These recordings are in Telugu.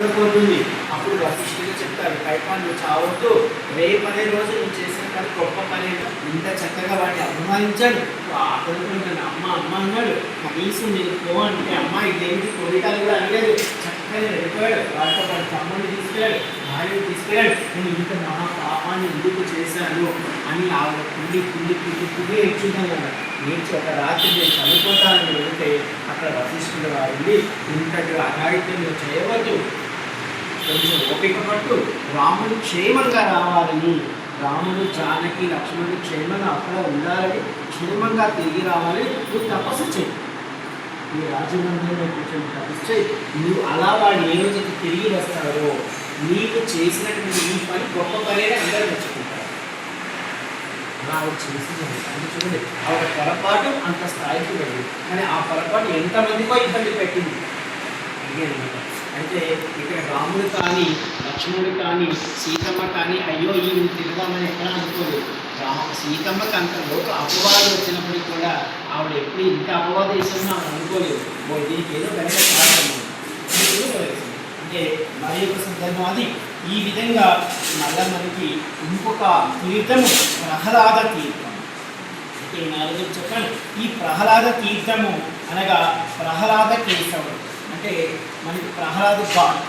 పోతుంది. అప్పుడు వశిష్ఠుడు చెప్తాడు కైపా నువ్వు చావద్దు. అనే రోజు నువ్వు చేసిన కానీ గొప్ప పని ఇంత చక్కగా వాడిని అభిమానించాడు. అతను అమ్మ అమ్మ అన్నాడు. కనీసం నేను పో అంటే అమ్మ ఇదేంటి? కోరికలు కూడా అనలేదు చక్కగా వెళ్ళిపోయాడు వాడితో వాడి తమ్ముడిని తీసుకెళ్ళాడు. భార్యను తీసుకెళ్ళాడు. నేను ఇంత మహా పాపాన్ని ఎందుకు చేశాను? అని ఆవిడ పిండి పిండి పిండి పిండి ఏడ్చుంటాను కదా నేర్చి ఒక రాత్రి నేను చనిపోతానని వెళితే అక్కడ వశిష్ఠుడు వారిని ఇంతటి అఘాయిత్యం నువ్వు చేయవద్దు. కొంచెం ఓపిక పట్టు. రాముడు క్షేమంగా రావాలని. రాముడు జానకి లక్ష్మణుడు క్షేమంగా అక్కడ ఉండాలని క్షేమంగా తిరిగి రావాలని నువ్వు తపస్సు చేయి నీ రాజమందిరంలో కూర్చొని తపస్సు చేయి నువ్వు అలా వాడు ఏ రోజుకి తిరిగి వస్తాడో నీకు చేసినటువంటి ఈ పని గొప్ప పని అని అందరూ మెచ్చుకుంటారు. అలా ఆవిడ చేసింది అంటే చూడండి. ఆవిడ పొరపాటు అంత స్థాయికి వెళ్ళి. కానీ ఆ పొరపాటు ఎంతమందికో ఇబ్బంది పెట్టింది. ఇదే అయితే ఇక్కడ రాముడు కానీ లక్ష్మణుడు కానీ సీతమ్మ కానీ అయ్యో ఈ తిరుగుదామని ఎక్కడ అనుకోలేదు రామ సీతమ్మకి అంత లోటు అపవాదం వచ్చినప్పటికీ కూడా ఆవిడ ఎప్పుడు ఇంత అపవాదం వేసిందో అనుకోలేదు ఓ దీనికి ఏదో వెనక కారణం అంటే మరి ఒక సందర్భం అది. ఈ విధంగా మళ్ళా మనకి ఇంకొక తీర్థము ప్రహ్లాద తీర్థం. అంటే నాలుగు చెప్పాను ఈ ప్రహ్లాద తీర్థము అనగా ప్రహ్లాద కేశవుడు. అంటే మనకి ప్రహ్లాద్ ఘాట్.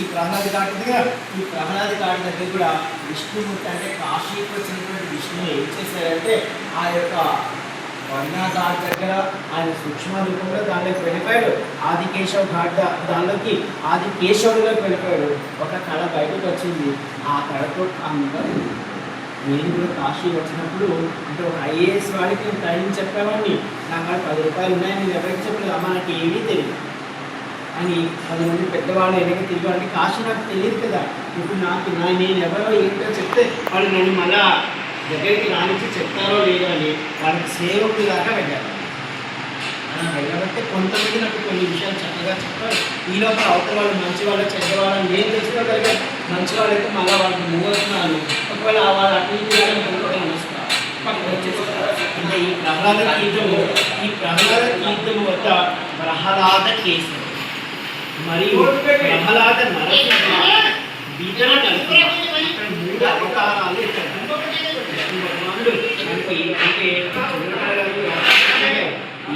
ఈ ప్రహ్లాద్ ఘాట్ ఉంది కదా? ఈ ప్రహ్లాద్ ఘాట్ దగ్గర కూడా విష్ణుమూర్తి అంటే కాశీకి వచ్చినటువంటి విష్ణువు ఏం చేశారంటే ఆ యొక్క వర్ణ ఘాట్ దగ్గర ఆయన సూక్ష్మ రూపంలో దానిలోకి వెళ్ళిపోయాడు. ఆది కేశవ్ ఘాట్ దానిలోకి ఆది కేశవులోకి వెళ్ళిపోయాడు. ఒక కళ బయటకు వచ్చింది. ఆ కళతో అందరూ నేను కూడా కాశీ వచ్చినప్పుడు అంటే ఒక ఐఏఎస్ వాడికి నేను టైం చెప్పేవాడిని. నాకు పది రూపాయలు ఉన్నాయని ఎవరికి చెప్పలేదు. అమ్మ నాకు ఏమీ తెలియదు అని పది మంది పెద్దవాళ్ళు వెనక తిరిగి కాశ నాకు తెలియదు కదా. ఇప్పుడు నాకు నా నేను ఎవరో ఏంటో చెప్తే వాళ్ళు నన్ను మళ్ళా దగ్గరికి రానిచ్చి చెప్తారో లేదో అని వాళ్ళకి సేవకులు దాకా వెళ్ళారు అలా వెళ్ళబట్టే కొంతమంది నాకు కొన్ని విషయాలు చక్కగా చెప్పారు. ఈ లోపల అవతల వాళ్ళు మంచి వాళ్ళు చెడ్డ వాళ్ళని నేను తెలుసుకోగలిగాను. మంచి వాళ్ళైతే మళ్ళీ వాళ్ళకి మూవ్ ఒకవేళ వాళ్ళు అటు ఇటు వస్తారు. అంటే ఈ ప్రహ్లాద తీర్థము ఈ ప్రహ్లాద తీర్థము వద్ద ప్రహ్లాద కేసు. మరియు ప్రహ్లాద నరసింహ విజన మూడు అవతారాలు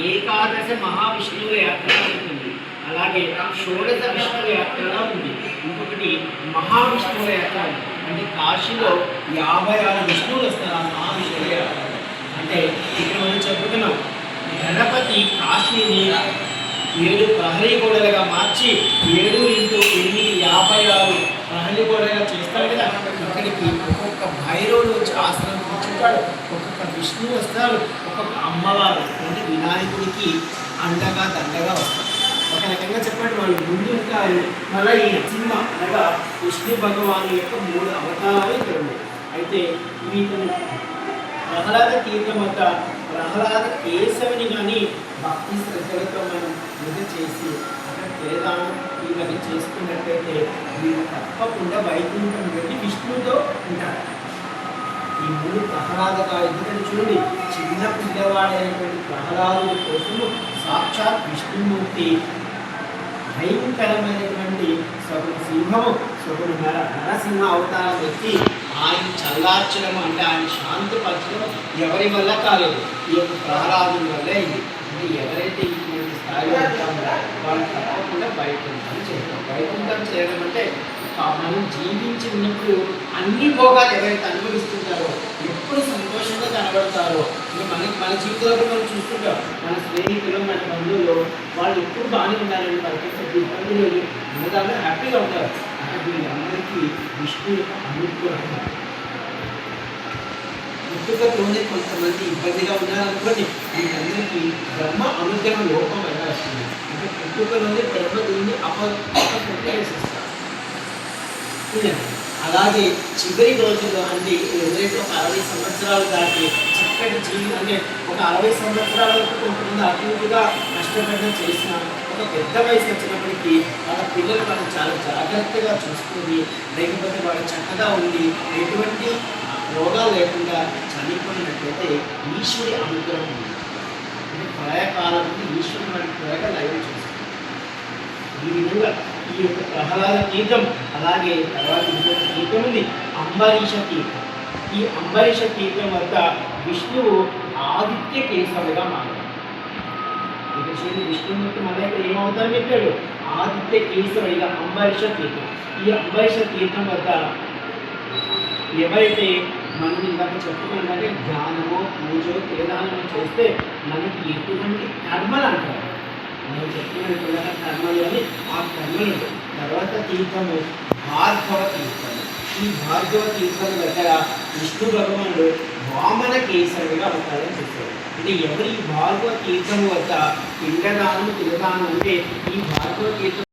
ఏకాదశ మహావిష్ణువుల యాత్ర ఉంటుంది అలాగే షోడశ విష్ణువుల యాత్ర ఉంది. ఇంకొకటి మహావిష్ణువుల యాత్ర అంటే కాశీలో యాభై ఆరు విష్ణువులు వస్తారు ఆ మహావిష్ణువుల యాత్ర అంటే ఇక్కడ మనం చెప్పుకున్నాం గణపతి కాశీని ఏడు ప్రహరీ గోడలుగా మార్చి ఏడు ఇంటూ ఎనిమిది యాభై ఆరు. ప్రహరీ గోడలుగా చేస్తారు కదా. ఇక్కడికి ఒక్కొక్క భైరవుడు వచ్చి ఆశ్రమం కూర్చుంటాడు. ఒక్కొక్క విష్ణువు వస్తారు ఒక్కొక్క అమ్మవారు అంటే వినాయకుడికి అండగా దండగా వస్తారు. ఒక రకంగా చెప్పండి వాళ్ళు. ముందు ఉంటారు మళ్ళీ ఈ నరసింహ అనగా విష్ణు భగవాను యొక్క మూడు అవతారాలు ఇక్కడ ఉన్నాయి. అయితే వీటిని ప్రహ్లాద తీర్థం వద్ద ప్రహ్లాద కేశవుని కానీ భక్తి శ్రద్ధలతో మనం పూజ చేసి అక్కడ వేదానం ఇవన్నీ చేసుకున్నట్టయితే వీరు తప్పకుండా వైకుంఠం వెళ్ళి విష్ణువుతో ఉంటారు. ఈ మూడు ప్రహ్లాద ఎందుకంటే చూడండి. చిన్న పిల్లవాడైనటువంటి ప్రహ్లాదుడి కోసము సాక్షాత్ విష్ణుమూర్తి భయంకరమైనటువంటి సగుణ సింహము సగుణ నర నరసింహ అవతారం ఎత్తి ఆయన చల్లార్చడం అంటే ఆయన శాంతిపరచడం ఎవరి వల్ల కాలేదు. ఈ యొక్క ప్రహ్లాదుని వల్ల అయింది ఎవరైతే ఇటువంటి స్థాయిలో ఉంటామో వాళ్ళు తప్పకుండా చేయడం చేయాలి వైకుంఠం చేయడం అంటే మనం జీవించినప్పుడు అన్ని భోగాలు ఎవరైతే అనుభవిస్తుంటారో ఎప్పుడు సంతోషంగా ఇంకా మనకి మన జీవితంలో మనం చూస్తుంటాం మన స్నేహితులు మన బంధువులు వాళ్ళు ఎప్పుడు బాగానే ఉండాలని వాళ్ళకి పెద్ద ఇబ్బంది లేదు ఉన్నదాన్ని హ్యాపీగా ఉంటారు అంటే వీళ్ళందరికీ విష్ణు యొక్క అనుగ్రహం పుట్టుకతోనే కొంతమంది ఇబ్బందిగా ఉన్నారనుకోండి వీళ్ళందరికీ బ్రహ్మ అనుగ్రహం లోపం ఎలా వస్తుంది అంటే పుట్టుకలోనే బ్రహ్మ దీన్ని అప అపకొట్టేసేస్తారు చూడండి. అలాగే చివరి రోజుల్లో అంటే ఎవరైతే ఒక అరవై సంవత్సరాలు దాటి చక్కటి జీవి అంటే ఒక అరవై సంవత్సరాల వరకు కొంతమంది అటు ఇటుగా కష్టపడడం చేసిన ఒక పెద్ద వయసు వచ్చినప్పటికీ వాళ్ళ పిల్లలు వాళ్ళు చాలా జాగ్రత్తగా చూసుకొని లేకపోతే వాళ్ళు చక్కగా ఉండి ఎటువంటి రోగాలు లేకుండా చనిపోయినట్లయితే ఈశ్వరి అనుగ్రహం ఉంది. అంటే ప్రళయకాలం ఈశ్వరుడు మనకి త్వరగా లైవ్ చూస్తుంది ఈ విధంగా ఈ యొక్క ప్రహ్లాద తీర్థం అలాగే తర్వాత ఇంకొక తీర్థం ఉంది అంబరీష తీర్థం. ఈ అంబరీష తీర్థం వద్ద విష్ణువు ఆదిత్య కేశవుగా మారాడు. ఇక్కడ చేసి విష్ణుమూర్తి మన దగ్గర ఏమవుతారని చెప్పాడు? ఆదిత్య కేశవుడిగా అంబరీష తీర్థం. ఈ అంబరీష తీర్థం వద్ద ఎవరైతే మనం ఇందాక చెప్పుకున్నట్టే ధ్యానమో పూజో తీర్థానమో చేస్తే మనకి ఎటువంటి కర్మలు అంటారు? మనం చెప్పుకున్న కర్మలు అని ఆ కర్మలు తర్వాత తీర్థము భార్గవ తీర్థము. ఈ భార్గవ తీర్థం దగ్గర విష్ణు భగవానుడు వామన కేసరిగా అవతారం చేశాడు అంటే ఎవరి భార్గవ తీర్థం వద్ద పిండదానం తిరదానం అంటే ఈ భార్గవ తీర్థం